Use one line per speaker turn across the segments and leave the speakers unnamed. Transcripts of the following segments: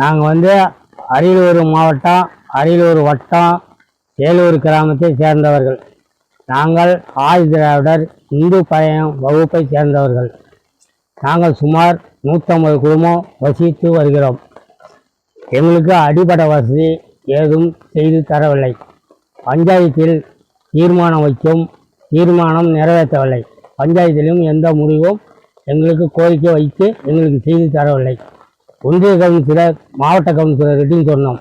நாங்கள் வந்து அரியலூர் மாவட்டம் அரியலூர் வட்டம் ஏலூர் கிராமத்தை சேர்ந்தவர்கள். நாங்கள் ஆதி திராவிடர் இந்து பழையம் வகுப்பை சேர்ந்தவர்கள். நாங்கள் சுமார் நூற்றம்பது குடும்பம் வசித்து வருகிறோம். எங்களுக்கு அடிப்படை வசதி ஏதும் செய்து தரவில்லை. பஞ்சாயத்தில் தீர்மானம் வைக்கும் தீர்மானம் நிறைவேற்றவில்லை. பஞ்சாயத்திலும் எந்த முடிவும் எங்களுக்கு கோரிக்கை வைத்து எங்களுக்கு செய்து தரவில்லை. ஒன்றிய கவுன்சிலர் மாவட்ட கவுன்சிலர்கிட்டையும் சொன்னோம்.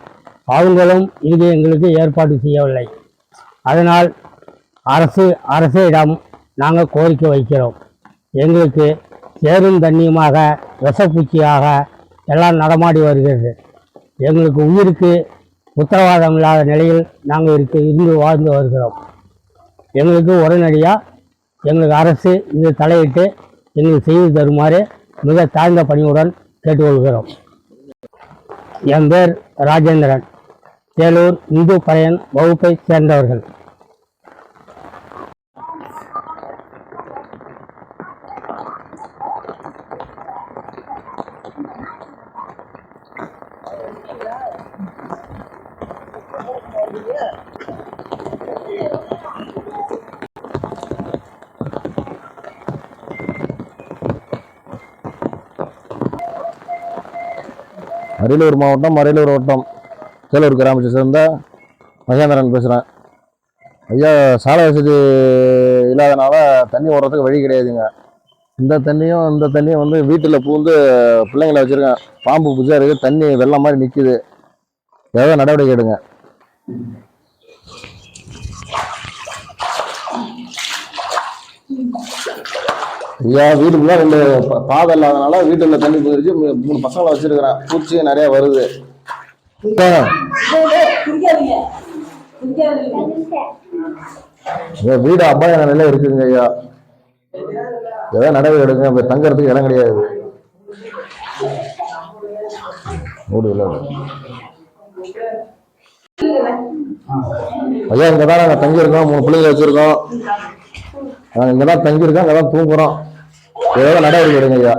அவங்களும் இது எங்களுக்கு ஏற்பாடு செய்யவில்லை. அதனால் அரசு அரசிடம் நாங்கள் கோரிக்கை வைக்கிறோம். எங்களுக்கு சேரும் தண்ணியுமாக விஷப்பூச்சியாக எல்லாம் நடமாடி வருகிறது. எங்களுக்கு உயிருக்கு உத்தரவாதம் இல்லாத நிலையில் நாங்கள் இருக்க இருந்து வாழ்ந்து வருகிறோம். எங்களுக்கு உடனடியாக எங்களுக்கு அரசு இது தலையிட்டு எங்களுக்கு செய்து தருமாறு மிக தாழ்ந்த பணியுடன் கேட்டுக்கொள்கிறோம். என் பேர் ராஜேந்திரன். சேலூர் இந்து பறையன் வகுப்பை சேர்ந்தவர்கள்.
அரியலூர் மாவட்டம் அரியலூர் வட்டம். சேலூர் கிராமத்தை சேர்ந்த மகேந்திரன் பேசுகிறேன் ஐயா சாலை வசதி இல்லாதனால தண்ணி ஓடுறதுக்கு வழி கிடையாதுங்க. இந்த தண்ணியும் இந்த தண்ணியும் வந்து வீட்டில் பூந்து பிள்ளைங்களை வச்சுருக்கேன். பாம்பு புதுசாக இருக்குது தண்ணி வெள்ளம் மாதிரி நிற்கிது ஏதாவது நடவடிக்கை எடுங்க. ஐயா வீட்டுக்குள்ள ரெண்டு பாதை இல்லாதனால வீட்டுல தண்ணி போயிருச்சு மூ- மூணு பசங்களை வச்சிருக்கிறேன். பூச்சி நிறைய வருது. வீடு அபாய நிலையில இருக்குங்க ஐயா. ஏதாவது நடவடிக்கை எடுங்க இப்ப தங்கறதுக்கு இடம் கிடையாது. இல்ல. ஐயா இங்கே தான் நாங்கள் தங்கியிருக்கோம். மூணு பிள்ளைங்க வச்சுருக்கோம். நாங்கள் இங்கே தான் தங்கியிருக்கோம். இங்கே தான் தூங்குறோம். ஏதாவது நடவடிக்கை எடுங்க ஐயா.